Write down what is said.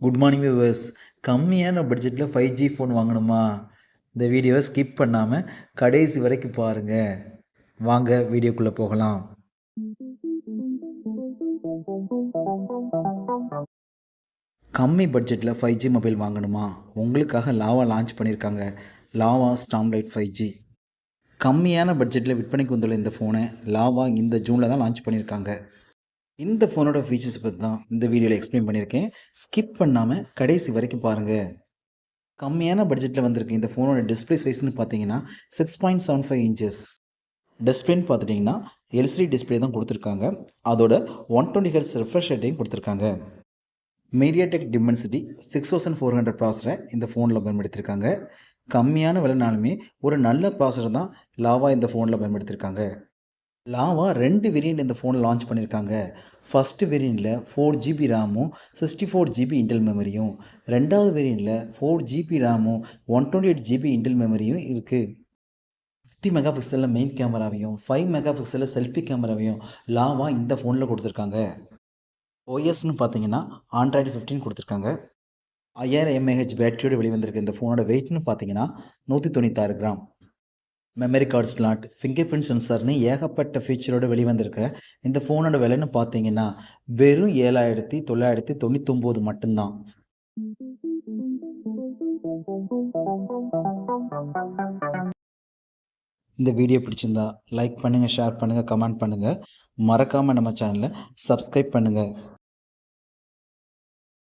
Good morning viewers கம்மியான பட்ஜெட்டில் five G phone வாங்கணுமா? இந்த வீடியோவை ஸ்கிப் பண்ணாமல் கடைசி வரைக்கும் பாருங்கள் வாங்க வீடியோக்குள்ளே போகலாம். கம்மி பட்ஜெட்டில் ஃபைவ் ஜி மொபைல் வாங்கணுமா? உங்களுக்காக லாவா லான்ச் பண்ணியிருக்காங்க Lava storm lite five G கம்மியான பட்ஜெட்டில் விற்பனைக்கு வந்துள்ள இந்த ஃபோனை லாவா இந்த ஜூனில் தான் லான்ச் பண்ணியிருக்காங்க இந்த ஃபோனோட ஃபீச்சர்ஸ் பற்றி தான் இந்த வீடியோவில் எக்ஸ்பிளைன் பண்ணியிருக்கேன். ஸ்கிப் பண்ணாமல் கடைசி வரைக்கும் பாருங்கள் கம்மியான பட்ஜெட்டில் வந்திருக்கு. இந்த ஃபோனோட டிஸ்பிளே சைஸ்னு பார்த்தீங்கன்னா six point seven five inches டிஸ்பிளேன்னு பார்த்துட்டிங்கன்னா எல்சிடி டிஸ்பிளே தான் கொடுத்துருக்காங்க. அதோட ஒன் டுவெண்ட்டி ஹெர்ஸ் ரெஃப்ரெஷ் ரேட்டையும் கொடுத்துருக்காங்க. MediaTek Dimensity six thousand four hundred ப்ராசரை இந்த ஃபோனில் பயன்படுத்தியிருக்காங்க கம்மியான விலைனாலுமே ஒரு நல்ல ப்ராசர் தான் லாவா இந்த ஃபோனில் பயன்படுத்தியிருக்காங்க லாவா ரெண்டு வேரியண்ட் இந்த ஃபோனை லான்ச் பண்ணியிருக்காங்க. ஃபஸ்ட்டு வேரியண்ட்டில் ஃபோர் ஜிபி ரேமும் சிக்ஸ்டி ஃபோர் ஜிபி இன்டெல் மெமரியும் ரெண்டாவது வேரியண்ட்டில் four GB ரேமும் one twenty eight GB internal மெமரியும் இருக்குது ஃபிஃப்டி மெகா பிக்சலில் மெயின் கேமராவையும் ஃபைவ் மெகா பிக்சலில் செல்ஃபி கேமராவையும் லாவா இந்த ஃபோனில் கொடுத்துருக்காங்க. ஓஎஸ்னு பார்த்தீங்கன்னா ஆண்ட்ராய்டு ஃபிஃப்டீன் கொடுத்துருக்காங்க. ஐயாயிரம் எம்ஏஹெச் பேட்டரியோடு வெளிவந்திருக்கு இந்த ஃபோனோட வெயிட்னு பார்த்தீங்கன்னா நூற்றி தொண்ணூத்தாறு gram memory card slot fingerprint சென்சார்னு ஏகப்பட்ட ஃபீச்சரோடு வெளிவந்திருக்கிற இந்த ஃபோனோட விலைன்னு பார்த்தீங்கன்னா வெறும் ஏழாயிரத்தி தொள்ளாயிரத்தி தொண்ணூத்தொம்போது மட்டும்தான். இந்த வீடியோ பிடிச்சிருந்தா லைக் பண்ணுங்கள் ஷேர் பண்ணுங்கள் கமெண்ட் பண்ணுங்கள் மறக்காமல் நம்ம சேனலை சப்ஸ்கிரைப் பண்ணுங்கள்